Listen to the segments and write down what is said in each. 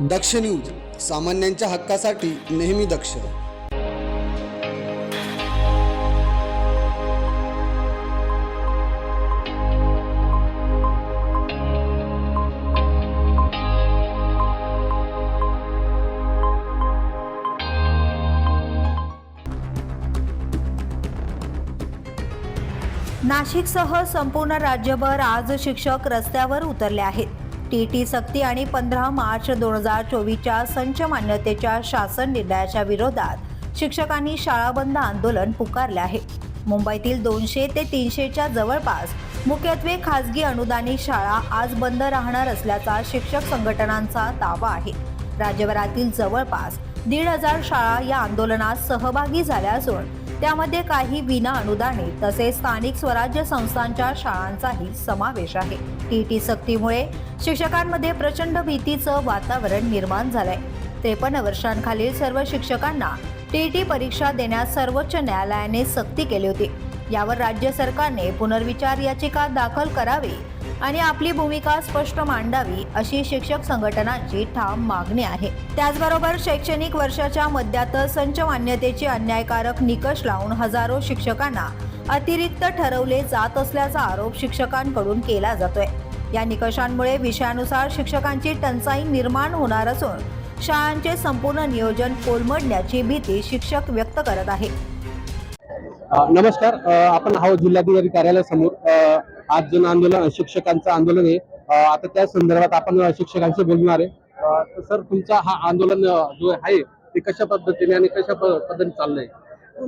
दक्ष news सामान्यांच्या हक्कासाठी नेहमी दक्ष. नाशिकसह संपूर्ण राज्यभर आज शिक्षक रस्त्यावर उतरले आहेत. टी टी सक्ती आणि पंधरा मार्च दोन हजार चोवीसच्या संच मान्यतेच्या शासन निर्णयाच्या विरोधात शिक्षकांनी शाळा बंद आंदोलन पुकारले आहे. मुंबईतील दोनशे ते तीनशेच्या जवळपास मुख्यत्वे खासगी अनुदानित शाळा आज बंद राहणार असल्याचा शिक्षक संघटनांचा दावा आहे. राज्यभरातील जवळपास दीड हजार शाळा या आंदोलनात सहभागी झाल्या असून त्यामध्ये काही विना अनुदाने तसेच स्थानिक स्वराज्य संस्थांच्या शाळांचाही समावेश आहे. टी टी सक्तीमुळे शिक्षकांमध्ये प्रचंड भीतीचं वातावरण निर्माण झालंय. त्रेपन्न वर्षांखालील सर्व शिक्षकांना टीईटी परीक्षा देण्यास सर्वोच्च न्यायालयाने सक्ती केली होती. यावर राज्य सरकारने पुनर्विचार याचिका दाखल करावी आणि आपली भूमिका स्पष्ट मांडावी अशी शिक्षक संघटनांची ठाम मागणी आहे. त्याचबरोबर शैक्षणिक वर्षाच्या मध्यातच संच मान्यतेचे अन्यायकारक निकष लावून हजारो शिक्षकांना अतिरिक्त ठरवले जात असल्याचा आरोप शिक्षकांकडून केला जातोय. या निकषांमुळे विषयानुसार शिक्षकांची टंचाई निर्माण होणार असून शाळांचे संपूर्ण नियोजन कोलमडण्याची भीती शिक्षक व्यक्त करत आहे. नमस्कार. आपण आहोत जिल्हाधिकारी कार्यालयासमोर. आज जन आंदोलन शिक्षकांचं आंदोलन आहे आता त्या संदर्भात आपण शिक्षकांशी बोलणार आहे. सर तुमचा हा आंदोलन जो आहे ते कशा पद्धतीने आणि कशा पद्धतीने चाललंय?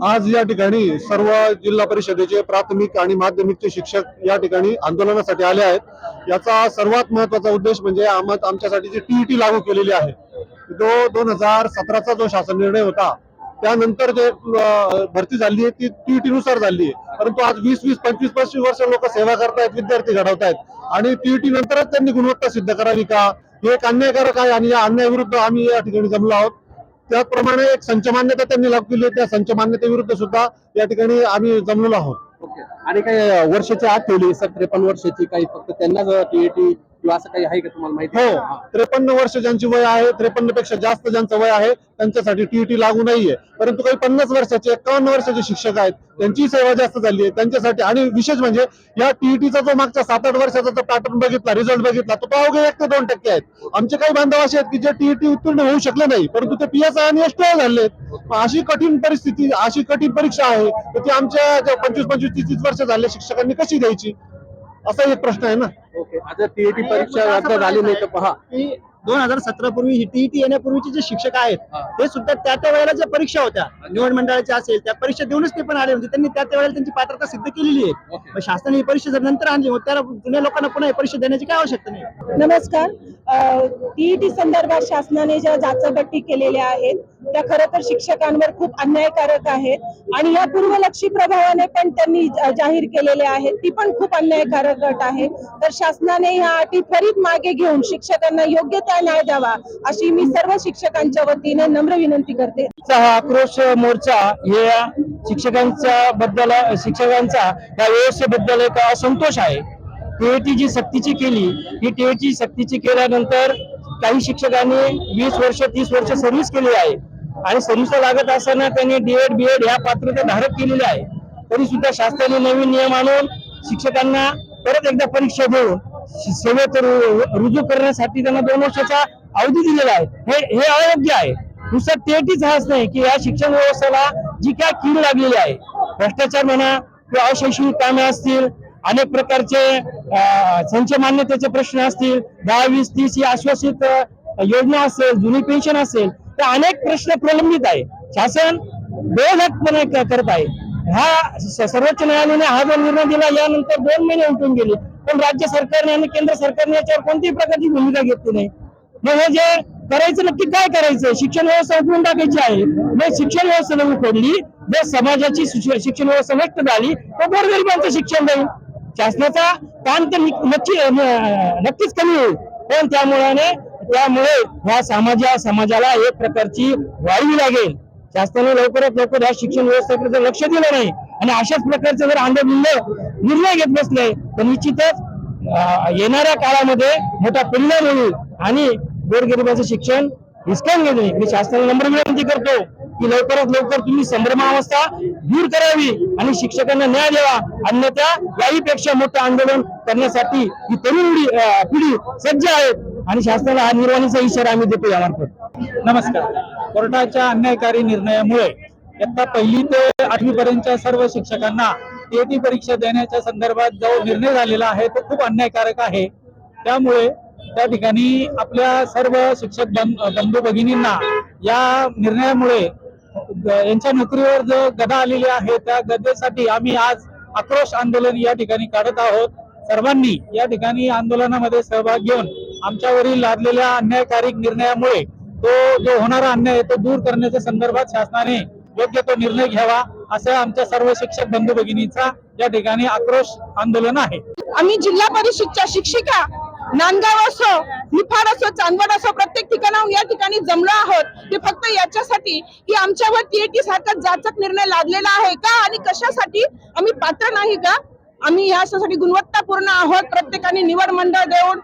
आज या ठिकाणी सर्व जिल्हा परिषदेचे प्राथमिक आणि माध्यमिकचे शिक्षक या ठिकाणी आंदोलनासाठी आले आहेत. याचा सर्वात महत्त्वाचा उद्देश म्हणजे आम्हाला आमच्यासाठी जी टीईटी लागू केलेली आहे जो दोन हजार सतराचा जो शासन निर्णय होता त्यानंतर जे भरती झाली आहे ती टी नुसार झाली आहे. परंतु आज वीस वीस पंचवीस पंचवीस वर्ष लोक सेवा करतायत विद्यार्थी घडवतायत. आणि टीईटी नंतरच त्यांनी गुणवत्ता सिद्ध करावी का? हे एक अन्यायकारक आहे आणि या अन्यायाविरुद्ध आम्ही या ठिकाणी जमलो आहोत. त्याचप्रमाणे एक संच मान्यता त्यांनी लागू केली त्या संच मान्यतेविरुद्ध सुद्धा या ठिकाणी आम्ही जमलेलो आहोत. आणि काही वर्षाची आत ठेवली सर त्रेपन्न वर्षाची काही फक्त त्यांनाच टीएटी किंवा असं काही आहे का तुम्हाला माहिती? हो. त्रेपन्न वर्ष ज्यांची वय आहे त्रेपन्नपेक्षा जास्त ज्यांचं वय आहे त्यांच्यासाठी टीईटी लागू नाहीये. परंतु काही पन्नास वर्षाचे एकावन्न वर्षाचे शिक्षक आहेत त्यांची सेवा जास्त झाली आहे त्यांच्यासाठी आणि विशेष म्हणजे या टीईटीचा जो मागच्या सात आठ वर्षाचा जो पॅटर्न बघितला रिझल्ट बघितला तो अवघे एक ते दोन टक्के आहेत. आमचे काही बांधव असे आहेत की जे टीईटी उत्तीर्ण होऊ शकले नाही परंतु ते पीएसआय आणि एसटीआय झाले अशी कठीण परिस्थिती अशी कठीण परीक्षा आहे तर ती आमच्या पंचवीस पंचवीस तीस तीस वर्ष झाले शिक्षकांनी कशी द्यायची? असा एक प्रश्न आहे ना. ओके आता टीएटी परीक्षा झाली नाही तर पहा. की दोन हजार सतरा पूर्वी ही टीईटी येण्यापूर्वीचे जे शिक्षक आहेत. ते सुद्धा त्या त्या वेळेला ज्या परीक्षा होत्या निवड मंडळाच्या असेल त्या परीक्षा देऊनच ते पण आले होते. त्यांनी त्या त्या वेळेला त्यांची पात्रता सिद्ध केलेली आहे. मग शासनाने ही परीक्षा जर नंतर आणली मग त्याला जुन्या लोकांना पुन्हा परीक्षा देण्याची काय आवश्यकता नाही. नमस्कार. टीईटी संदर्भात शासनाने ज्या जाचापट्टी केलेल्या आहेत त्या खरं तर शिक्षकांवर खूप अन्यायकारक आहेत आणि या पूर्वलक्षी प्रभावाने पण त्यांनी जा- जाहीर केलेले आहेत ती पण खूप अन्यायकारक अट आहे. तर शासनाने ह्या अटी त्वरित मागे घेऊन शिक्षकांना योग्य त्या न्याय द्यावा? अशी मी सर्व शिक्षकांच्या वतीने नम्र विनंती करते. हा आक्रोश मोर्चा हे शिक्षकांच्या बद्दल शिक्षकांचा या व्यवस्थेबद्दल एक असंतोष आहे. टीएटी जी सक्तीची केली. ही टीएटी सक्तीची केल्यानंतर काही शिक्षकांनी वीस वर्ष तीस वर्ष सर्व्हिस केली आहे. आणि सर्व्हिसला लागत असताना त्यांनी डीएड बीएड ह्या पात्रता धारक केलेल्या आहे. तरी सुद्धा शासनाने नवीन नियम आणून शिक्षकांना परत एकदा परीक्षा देऊन सेवेत रुजू करण्यासाठी त्यांना दोन वर्षाचा अवधी दिलेला आहे हे हे अयोग्य आहे. नुसतं तेटीच हाच नाही की या शिक्षण व्यवस्थेला जी काय कीड लागलेली आहे. भ्रष्टाचार म्हणा किंवा अशैक्षणिक कामे असतील अनेक प्रकारचे संच मान्यतेचे प्रश्न असतील दहा वीस तीस ही आश्वासित योजना असेल जुनी पेन्शन असेल तर अनेक प्रश्न प्रलंबित आहे. शासन बेधकपणे करत आहे. हा सर्वोच्च न्यायालयाने हा जो निर्णय दिला यानंतर दोन महिने उठून गेले. पण राज्य सरकारने आणि केंद्र सरकारने याच्यावर कोणत्याही प्रकारची भूमिका घेतली नाही. मग हे जे करायचं नक्की काय करायचं शिक्षण व्यवस्था उठवून टाकायची आहे. मग शिक्षण व्यवस्था नवी पडली जर समाजाची शिक्षण व्यवस्था नष्ट झाली तर गोरगरिबांचं शिक्षण जाईल शासनाचा ताण तर नक्की नक्कीच कमी होईल. पण त्यामुळे त्यामुळे ह्या समाजा समाजाला एक प्रकारची वाढवी लागेल. शासनाने लवकरात लवकर या शिक्षण व्यवस्थेकडे जर लक्ष दिलं नाही आणि अशाच प्रकारचं जर आंदोलन निर्णय घेत बसले तर निश्चितच येणाऱ्या काळामध्ये मोठा परिणाम होईल आणि गोरगरिबाचं शिक्षण हिसकावून घेणे. मी शासनाला नम्र विनंती करतो की लवकरात लवकर तुम्ही संभ्रमावस्था दूर करावी आणि शिक्षकांना न्याय द्यावा. अन्यथा याहीपेक्षा मोठं आंदोलन करण्यासाठी ही तरुण पिढी पिढी सज्ज आहेत आणि शासनाला हा निर्वाणीचा इशारा आम्ही देतो यामार्फत. नमस्कार. कोर्टाच्या अन्यायकारी निर्णयामुळे इयत्ता पहिली ते आठवी पर्यंतच्या सर्व शिक्षकांना टीएटी परीक्षा देण्याच्या संदर्भात जो निर्णय झालेला आहे तो खूप अन्यायकारक आहे. त्यामुळे त्या ठिकाणी आपल्या सर्व शिक्षक बंधू भगिनींना या निर्णयामुळे यांच्या नोकरीवर जो गदा आलेली आहे त्या गदेसाठी आम्ही आज आक्रोश आंदोलन या ठिकाणी काढत आहोत. सर्वांनी या ठिकाणी आंदोलनामध्ये सहभाग घेऊन आमच्यावरील लादलेल्या अन्यायकारी निर्णयामुळे तो जो होणारा अन्याय तो दूर करण्याच्या संदर्भात शासनाने योग्य तो निर्णय घ्यावा. असं आमच्या सर्व शिक्षक बंधू भगिनीचा या ठिकाणी आक्रोश आंदोलन आहे. आम्ही जिल्हा परिषदच्या शिक्षिका नांदगाव असो निफाड असो चांदवड असो प्रत्येक ठिकाणाहून या ठिकाणी जमलो आहोत. ते फक्त याच्यासाठी की आमच्यावर टीएटी सारखा जाचक निर्णय लादलेला आहे का आणि कशासाठी आम्ही पात्र नाही का? आम्ही यासाठी गुणवत्तापूर्ण आहोत. प्रत्येकाने निवड मंडळ देऊन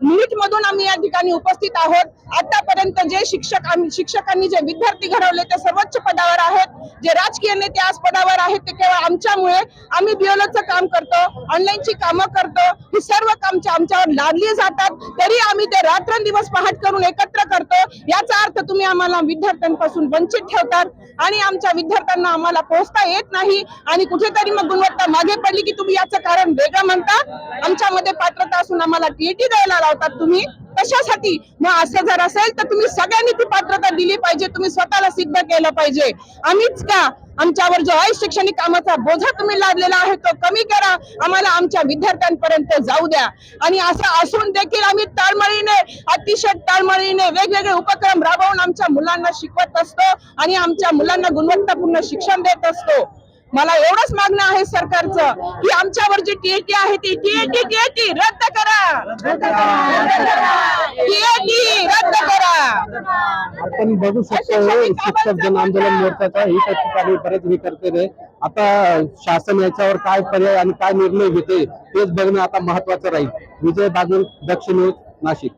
नीट मधून आम्ही या ठिकाणी उपस्थित आहोत. आतापर्यंत जे शिक्षक आम्ही शिक्षकांनी जे विद्यार्थी घडवले ते सर्वोच्च पदावर आहेत. जे राजकीय नेते आज पदावर आहेत ते केवळ आमच्यामुळे. आम्ही बिओलोचं काम करतो ऑनलाईनची कामं करतो. ही सर्व काम आमच्यावर लादली जातात. तरी आम्ही ते रात्रंदिवस पहाट करून एकत्र करतो. याचा अर्थ तुम्ही आम्हाला विद्यार्थ्यांपासून वंचित ठेवतात आणि आमच्या विद्यार्थ्यांना आम्हाला पोहोचता येत नाही आणि कुठेतरी मग गुणवत्ता मागे पडली की तुम्ही याचं कारण वेगळं म्हणता. आमच्यामध्ये पात्रता असून आम्हाला टीएटी द्यायला लावतात तुम्ही कशासाठी? मग असं जर असेल तर तुम्ही सगळ्यांनी ती पात्रता दिली पाहिजे. तुम्ही स्वतःला सिद्ध केलं पाहिजे. आम्हीच का? आमच्यावर जो आहे शैक्षणिक कामाचा बोझा तुम्ही लादलेला आहे तो कमी करा. आम्हाला आमच्या विद्यार्थ्यांपर्यंत जाऊ द्या. आणि असं असून देखील आम्ही तळमळीने अतिशय तळमळीने वेगवेगळे उपक्रम राबवून आमच्या मुलांना शिकवत असतो आणि आमच्या मुलांना गुणवत्तापूर्ण शिक्षण देत असतो. मला एवढंच मागणं आहे सरकारचं की आमच्यावर जी टीएटी आहे ती टीएटी टीएटी रद्द करा. टीएटी रद्द करा. आपण बघू शकतो शिक्षक जन आंदोलन मोर्चाचा ही त्या ठिकाणी बरेच हे करते रे. आता शासन याच्यावर काय पर्याय आणि काय निर्णय घेते तेच बघणं आता महत्वाचं राहील. विजय बागुल दक्षिण न्यूज नाशिक.